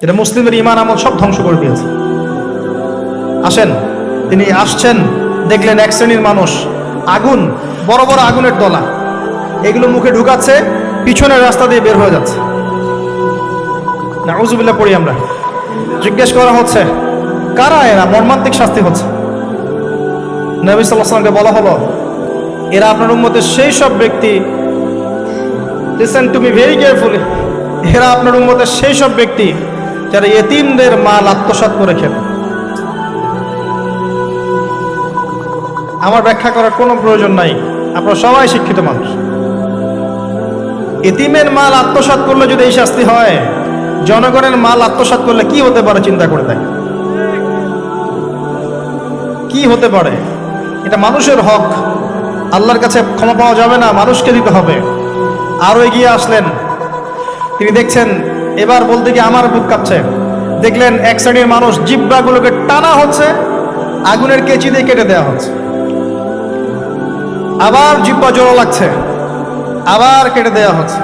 যেটা মুসলিমের ইমান আমল সব ধ্বংস করে দিয়েছে আসেন, তিনি আসছেন, দেখলেন এক শ্রেণির মানুষ, আগুন, বড় বড় আগুনের দলা এগুলো মুখে ঢুকাচ্ছে, পিছনের রাস্তা দিয়ে বের হয়ে যাচ্ছে। না উজুবিল্লা পড়ি আমরা। জিজ্ঞেস করা হচ্ছে, কারা এরা? মর্মান্তিক শাস্তি হচ্ছে। নবী সাল্লাহ সাল্লামকে বলা হলো, এরা আপনার উম্মতের সেই সব ব্যক্তি listen to me very carefully এরা আপনার উম্মতের সেই সব ব্যক্তি যারা এতিমদের মাল আত্মসাৎ করে খেত। আমার ব্যাখ্যা করার কোনো প্রয়োজন নাই। আপনারা সবাই শিক্ষিত মানুষ। এতিমের মাল আত্মসাৎ করলে যদি এই শাস্তি হয়, জনগণের মাল আত্মসাৎ করলে কি হতে পারে চিন্তা করে দেয় কি হতে পারে? এটা মানুষের হক। আল্লাহর কাছে ক্ষমা পাওয়া যাবে না, মানুষকে দিতে হবে। আরও এগিয়ে আসলেন। তিনি দেখছেন এবার বলতে গিয়ে আমার বুক কাঁপছে। দেখলেন এক শ্রেণির মানুষ জিব্বাগুলোকে টানা হচ্ছে, আগুনের কেচি দিয়ে কেটে দেওয়া হচ্ছে। আবার জিব্বা জোড়ো লাগছে, আবার কেটে দেওয়া হচ্ছে।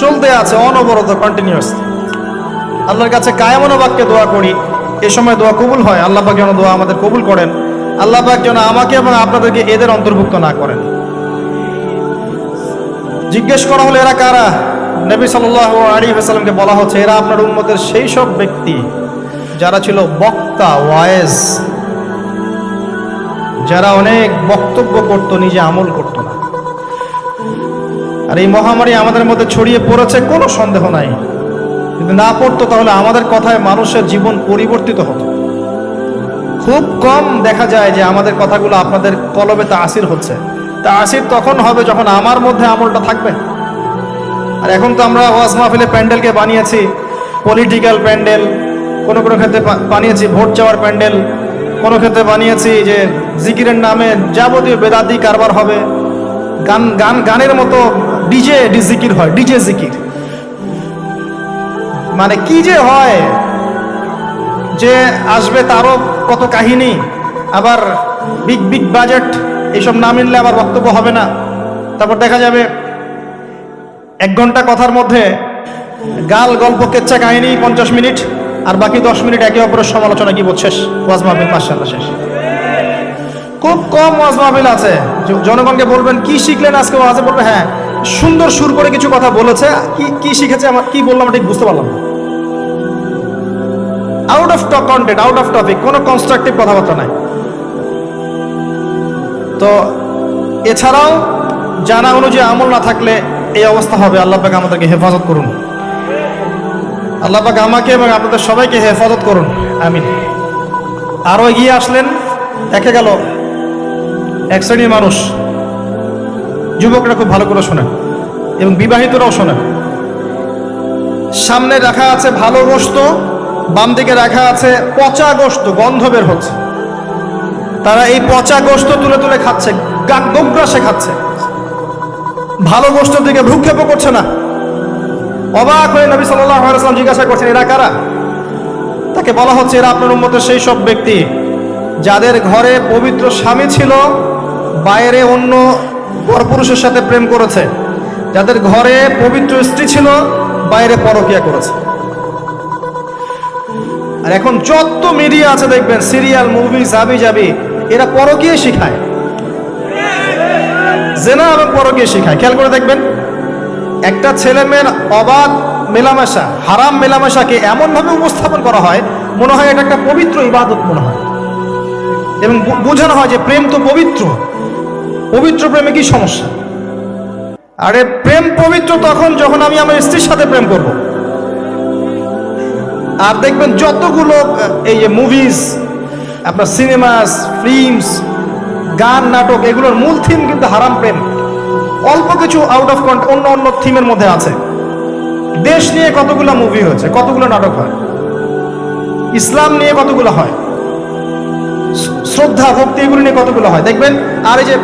চলতে আছে অনবরত কন্টিনিউস আল্লাহর কাছে কায়মন বাক্যে দোয়া করি, এ সময় দোয়া কবুল হয়। আল্লাহ যেন দোয়া আমাদের কবুল করেন। আল্লাহ যেন আমাকে এবং আপনাদেরকে এদের অন্তর্ভুক্ত না করেন। জিজ্ঞেস করা হলো, এরা কারা? নবী সাল্লাহ আলী সাল্লামকে বলা হচ্ছে, এরা আপনার উম্মতের সেই সব ব্যক্তি যারা ছিল বক্তা ওয়ায়েজ যারা অনেক বক্তব্য করত, নিজে আমল করত না। আর এই মহামারী আমাদের মধ্যে ছড়িয়ে পড়েছে, কোনো সন্দেহ নাই। যদি না পড়তো, তাহলে আমাদের কথায় মানুষের জীবন পরিবর্তিত হতো। খুব কম দেখা যায় যে আমাদের কথাগুলো আপনাদের কলবে তা আসির হচ্ছে। তা আসির তখন হবে যখন আমার মধ্যে আমলটা থাকবে। আর এখন তো আমরা ওয়াজ মাহফিলে প্যান্ডেলকে বানিয়েছি পলিটিক্যাল প্যান্ডেল, কোনো কোনো ক্ষেত্রে বানিয়েছি, ভোট চাওয়ার প্যান্ডেল, কোনো ক্ষেত্রে বানিয়েছি যে জিকিরের নামে যাবতীয় বেদাদি কারবার হবে। গান গান, গানের মতো ডিজে জিকির হয়, ডিজে জিকির। মানে কি যে হয়, যে আসবে তারও কত কাহিনী, আবার বিগ বিগ বাজেট এইসব না মিললে আবার বক্তব্য হবে না। তারপর দেখা যাবে এক ঘণ্টা কথার মধ্যে গাল গল্প কেচ্ছা কাহিনী পঞ্চাশ মিনিট, আর বাকি দশ মিনিট একে অপরের সমালোচনা কি বলছিস ওয়াজ মাহফিল শেষ। খুব কম ওয়াজ মাহফিল আছে। জনগণকে বলবেন, কি শিখলেন আজকে? ওয়াজে বলবে হ্যাঁ সুন্দর সুর করে কিছু কথা বলেছে, কি কি শিখেছে, আমার কি বললাম, ঠিক বুঝতে পারলাম না। Out of content out of topic কোনো কনস্ট্রাকটিভ কথাবার্তা নাই। তো এছাড়াও জানা অনুযায়ী আমল না থাকলে এই অবস্থা হবে, আল্লাহ পাক আমাদেরকে হেফাজত করুন। আল্লাহ পাক আমাকে এবং আপনাদের সবাইকে হেফাজত করুন। আমিন। আরও এগিয়ে আসলেন দেখা গেল এক শ্রেণির মানুষ। যুবকরা খুব ভালো করে শোনেন এবং বিবাহিতরাও শোনেন। সামনে রাখা আছে ভালো গোস্ত বাম দিকে রাখা আছে পচা গোস্ত গন্ধ বের হচ্ছে। তারা এই পচা গোস্ত তুলে তুলে খাচ্ছে গোগ্রাসে খাচ্ছে। ভালো গোস্তের দিকে ভ্রুক্ষেপও করছে না। অবাক হয়ে নবী আলাইসাল্লাম জিজ্ঞাসা করছেন, এরা কারা? তাকে বলা হচ্ছে, এরা আপনার উন্মতের সেই সব ব্যক্তি যাদের ঘরে পবিত্র স্বামী ছিল, বাইরে অন্য পরপুরুষের সাথে প্রেম করেছে। যাদের ঘরে পবিত্র স্ত্রী ছিল, বাইরে পরকিয়া করেছে। আর এখন যত মিডিয়া আছে দেখবেন, সিরিয়াল, মুভি জাবি জাবি এরা পরকিয়ে শিখায়। জেনা এবং পরকে শিখায় খেয়াল করে দেখবেন, একটা ছেলে মেয়ের অবাধ মেলামেশা, হারাম মেলামেশাকে এমনভাবে উপস্থাপন করা হয়, মনে হয় এটা একটা পবিত্র ইবাদত মনে হয়। এবং বোঝানো হয় যে প্রেম তো পবিত্র। পবিত্র প্রেমে কি সমস্যা? আরে প্রেম পবিত্র তখন যখন আমি আমার স্ত্রীর সাথে প্রেম করব। আর দেখবেন যতগুলো এই যে মুভিজ আপনার সিনেমাস ফিল্মস গান, নাটক, এগুলোর মূল থিম কিন্তু হারাম প্রেম। অল্প কিছু আউট অফ কন্ট অন্য অন্য থিমের মধ্যে আছে। দেশ নিয়ে কতগুলো মুভি হয়েছে, কতগুলো নাটক হয়? ইসলাম নিয়ে কতগুলো হয়? শ্রদ্ধা, ভক্তি, এগুলো নিয়ে কতগুলো হয়? দেখবেন, আর এই যে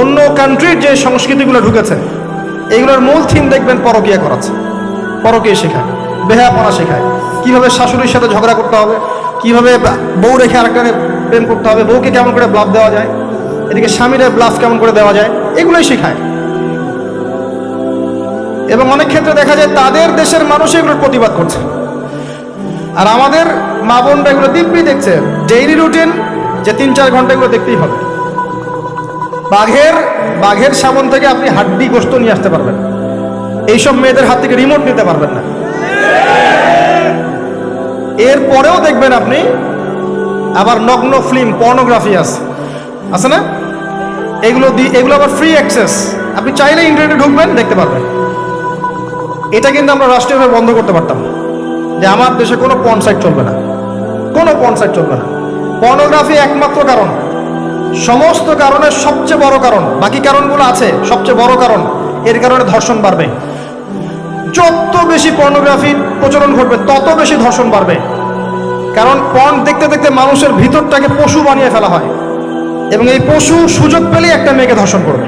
অন্য কান্ট্রির যে সংস্কৃতিগুলো ঢুকেছে, এগুলোর মূল থিম দেখবেন পরকিয়া করাচ্ছে। পরকিয়া শেখায় বেহাপনা শেখায়। কীভাবে শাশুড়ির সাথে ঝগড়া করতে হবে? কীভাবে বউ রেখে আরেকটা প্রেম করতে হবে, বউকে কেমন করে ব্লাফ দেওয়া যায়, এদিকে স্বামীর ব্লাফ কেমন করে দেওয়া যায়, এগুলোই শেখায়। এবং অনেক ক্ষেত্রে দেখা যায় তাদের দেশের মানুষ এগুলোর প্রতিবাদ করছে। আর আমাদের মা বোনরা এগুলো দিব্যি দেখছে ডেইলি রুটিন যে তিন চার ঘণ্টা এগুলো দেখতেই হবে। বাঘের বাঘের সাবন থেকে আপনি হাড্ডি গোস্ত নিয়ে আসতে পারবেন এইসব মেয়েদের হাত থেকে রিমোট নিতে পারবেন না। এর পরেও দেখবেন আপনি আবার নগ্ন ফিল্ম পর্নোগ্রাফি আছে। আছে না? এগুলো দি- এগুলো আবার ফ্রি অ্যাক্সেস আপনি চাইলে ইন্টারনেটে ঢুকবেন, দেখতে পারবেন। এটা কিন্তু আমরা রাষ্ট্রীয়ভাবে বন্ধ করতে পারতাম যে আমার দেশে কোনো পর্ন সাইট চলবে না। কোনো পর্ন সাইট চলবে না। পর্নোগ্রাফি একমাত্র কারণ। সমস্ত কারণের সবচেয়ে বড় কারণ, বাকি কারণগুলো আছে, সবচেয়ে বড় কারণ, এর কারণে ধর্ষণ বাড়বে। যত বেশি পর্নোগ্রাফি প্রচলন ঘটবে, তত বেশি ধর্ষণ বাড়বে। কারণ পর্ন দেখতে দেখতে মানুষের ভিতরটাকে পশু বানিয়ে ফেলা হয়। এবং এই পশু সুযোগ পেলেই একটা মেয়েকে ধর্ষণ করবে।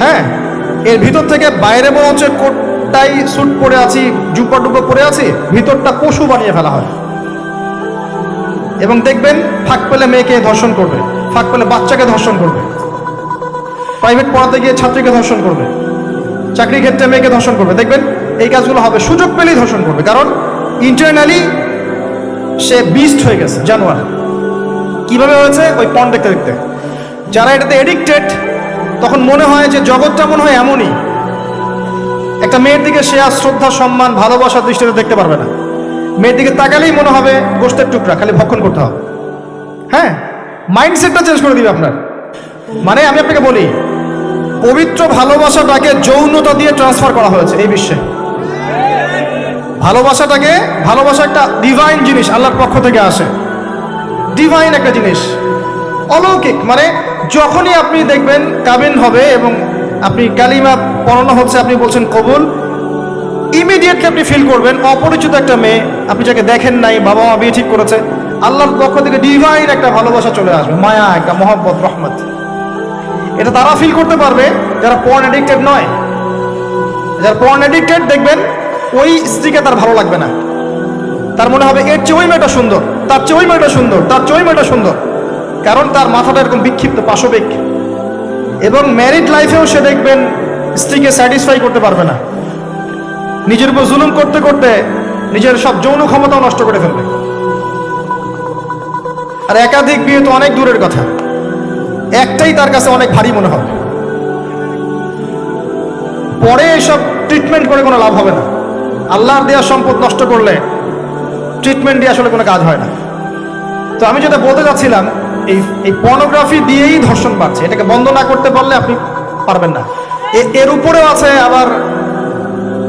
হ্যাঁ এর ভিতর থেকে বাইরে মনে হচ্ছে কোটটাই স্যুট পরে আছি, জুব্বা টুব্বা পরে আছি, ভিতরটা পশু বানিয়ে ফেলা হয়। এবং দেখবেন, ফাঁক পেলে মেয়েকে ধর্ষণ করবে, ফাঁক পেলে বাচ্চাকে ধর্ষণ করবে, প্রাইভেট পড়াতে গিয়ে ছাত্রীকে ধর্ষণ করবে চাকরি ক্ষেত্রে মেয়েকে ধর্ষণ করবে। দেখবেন, এই কাজগুলো হবে, সুযোগ পেলেই ধর্ষণ করবে। কারণ ইন্টারনালি সে বিস্ট হয়ে গেছে, জানোয়ার। কীভাবে হয়েছে? ওই পণ দেখতে দেখতে যারা এটাতে এডিক্টেড তখন মনে হয় যে জগৎটা মনে হয় এমনই। একটা মেয়ের দিকে সে আর শ্রদ্ধা, সম্মান, ভালোবাসার দৃষ্টিতে দেখতে পারবে না। মেয়ের দিকে তাকালেই মনে হবে, গোষ্ঠের টুকরা, খালি ভক্ষণ করতে হবে। হ্যাঁ? মাইন্ডসেটটা চেঞ্জ করে দিবে আপনার। মানে আমি আপনাকে বলি, পবিত্র ভালোবাসাটাকে যৌনতা দিয়ে ট্রান্সফার করা হয়েছে এই বিশ্বে। ভালোবাসাটাকে, ভালোবাসা একটা ডিভাইন জিনিস আল্লাহর পক্ষ থেকে আসে। ডিভাইন একটা জিনিস। অলৌকিক মানে যখনই আপনি দেখবেন কাবিন হবে এবং আপনি কালিমা পড়ানো হচ্ছে, আপনি বলছেন কবুল ইমিডিয়েটলি আপনি ফিল করবেন, অপরিচিত একটা মেয়ে, আপনি যাকে দেখেন নাই বাবা মা বিয়ে ঠিক করেছে, আল্লাহর পক্ষ থেকে ডিভাইন একটা ভালোবাসা চলে আসবে, মায়া, একটা মহব্বত, রহমত। এটা তারা ফিল করতে পারবে, যারা পর্ন অ্যাডিক্টেড নয়। যারা পর্ন অ্যাডিক্টেড দেখবেন ওই স্ত্রীকে তার ভালো লাগবে না। তার মনে হবে, এর চেয়ে ওই মেয়েটা সুন্দর, তার চেয়ে ওই মেয়েটা সুন্দর, তার চেয়ে ওই মেয়েটা সুন্দর। কারণ তার মাথাটা এরকম বিক্ষিপ্ত, পাশবিক। এবং ম্যারিড লাইফেও সে দেখবেন, স্ত্রীকে স্যাটিসফাই করতে পারবে না। নিজের উপর জুলুম করতে করতে নিজের সব যৌন ক্ষমতাও নষ্ট করে ফেলবে। আর একাধিক বিয়ে তো অনেক দূরের কথা। একটাই তার কাছে অনেক ভারী মনে হবে। পরে এসব ট্রিটমেন্ট করে কোনো লাভ হবে না। আল্লাহর দেওয়া সম্পদ নষ্ট করলে ট্রিটমেন্ট দিয়ে আসলে কোনো কাজ হয় না। তো আমি যেটা বলতে চাচ্ছিলাম, এই এই পর্নোগ্রাফি দিয়েই ধর্ষণ বাড়ছে। এটাকে বন্ধ না করতে পারলে আপনি পারবেন না। এর উপরেও আছে আবার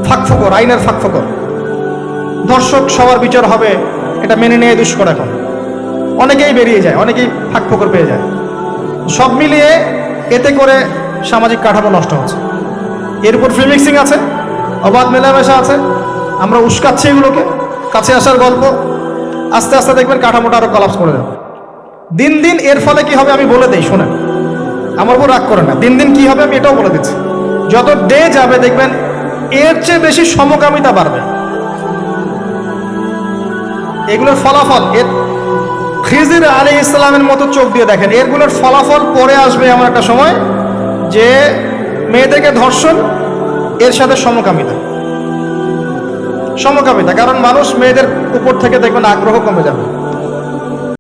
ফাঁকফোকর আইনের ফাঁকফোকর দর্শক সবার বিচার হবে, এটা মেনে নিয়ে দুষ্কর এখন। অনেকেই বেরিয়ে যায়, অনেকেই ফাঁকফোকর পেয়ে যায়। সব মিলিয়ে এতে করে সামাজিক কাঠামো নষ্ট হচ্ছে। এর উপর ফ্রি মিক্সিং আছে, অবাধ মেলামেশা আছে আমরা উস্কাচ্ছি এগুলোকে। কাছে আসার গল্প। আস্তে আস্তে দেখবেন কাঠামোটা আরও কলাপস করে যাবে। দিন দিন এর ফলে কি হবে আমি বলে দিই, শোনেন। আমার উপর রাগ করে না। দিন দিন কি হবে আমি এটাও বলে দিচ্ছি। যত ডে যাবে দেখবেন, এর চেয়ে বেশি সমকামিতা বাড়বে। এগুলোর ফলাফল, এর খিজির আলী ইসলামের মতো চোখ দিয়ে দেখেন। এরগুলোর ফলাফল পরে আসবে এমন একটা সময় যে মেয়েদেরকে ধর্ষণ, এর সাথে সমকামিতা। সমকামিতা কারণ মানুষ মেয়েদের উপর থেকে দেখবেন আগ্রহ কমে যাবে।